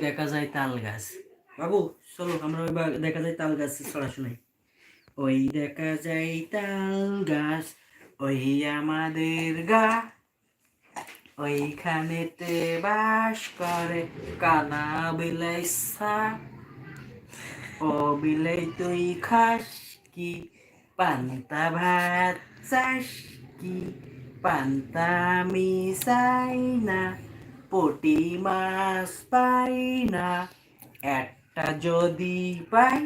দেখা যায় তাল গাছ। বাবু, চলো আমরা ওই দেখা যায় তাল গাছ ছড়া শুনাই। ওই দেখা যায় তাল গাছ, ওই আমাদের গা। ওইখানেতে বাস করে কানা বিলাইসা। ও বিলাই তুই খাস কি? পান্তা ভাত চাস কি? পান্তা আমি চাই না। পটি মাছ পাই না, একটা যদি পাই,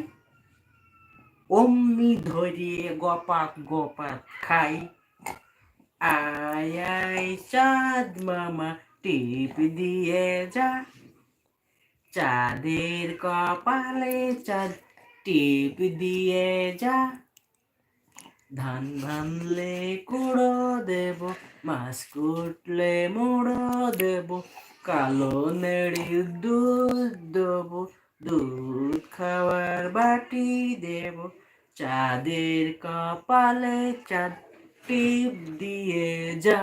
অমনি ধরিয়ে গপাত গপাত খাই। আয় চাঁদ মামা, টিপ দিয়ে যা। চাঁদের কপালে চাঁদ, টিপ দিয়ে যা। ধান ভানলে কুড়ো দেব, মাছ কুটলে মুড়ো দেব, কালো নেড়ি দুধ দেব, দুধ খাওয়ার বাটি দেব, চাঁদের কপালে চাঁদ টিপ দিয়ে যা।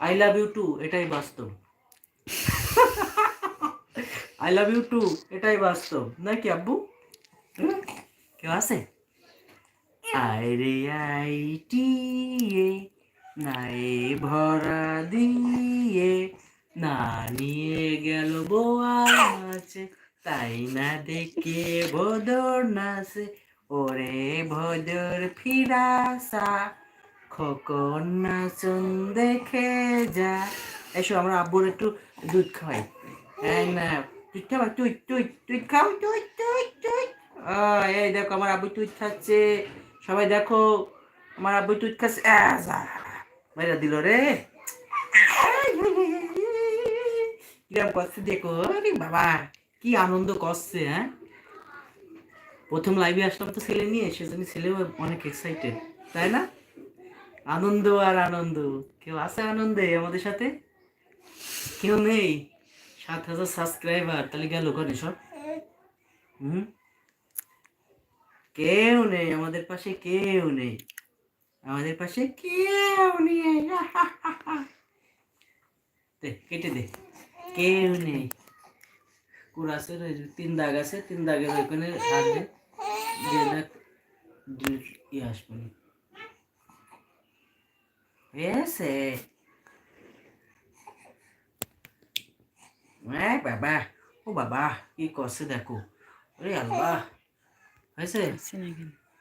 আই লাভ ইউ টু এটাই বাস্তব। আই লাভ ইউ টু এটাই বাস্তব নাকি আব্বু? কেউ আছে? আই রে আই টিয়ে নাই ভরা দিয়ে না নিয়ে গেল বোয়া মাছে। তাই না দেখে ভদর নাচে, ওরে ভদর ফিরাসা। খোকন নাচন দেখে যা। এসো, আমরা আব্বুর একটু দুধ খাওয়াই না তুই খাওয়া তুই তুই তুই খাও তুই তুই তুই এই দেখো, আমার আব্বু তুই খাচ্ছে। সবাই দেখো, আমার আব্বু তুই খাচ্ছে। বাইরে দিল রে। কিরম করছে দেখো, আরে বাবা, কি আনন্দ করছে হ্যাঁ? প্রথম লাইভে আসলাম তো ছেলে নিয়ে, সেজন্য ছেলেও অনেক এক্সাইটেড তাই না? আনন্দ আর আনন্দ, কেউ আছে আনন্দে আমাদের সাথে? কেউ নেই? সাত হাজার সাবস্ক্রাইবার তাহলে গেল ওখানে সব? হুম? কেউ নেই, আমাদের পাশে কেউ নেই। আমাদের পাশে কেউ নেই। দে, কেটে দে। কেউ নেই। কুড়াসের ওই যে তিন দাগ আছে, তিন দাগের ওইখানে হাত দে। দিয়ে দেখ দু- ইয়ে আসবে না। হয়েছে এ বাবা, ও বাবা, কি করছে দেখো। ওরে আল্লাহ। হয়েছে? আসছে না কেন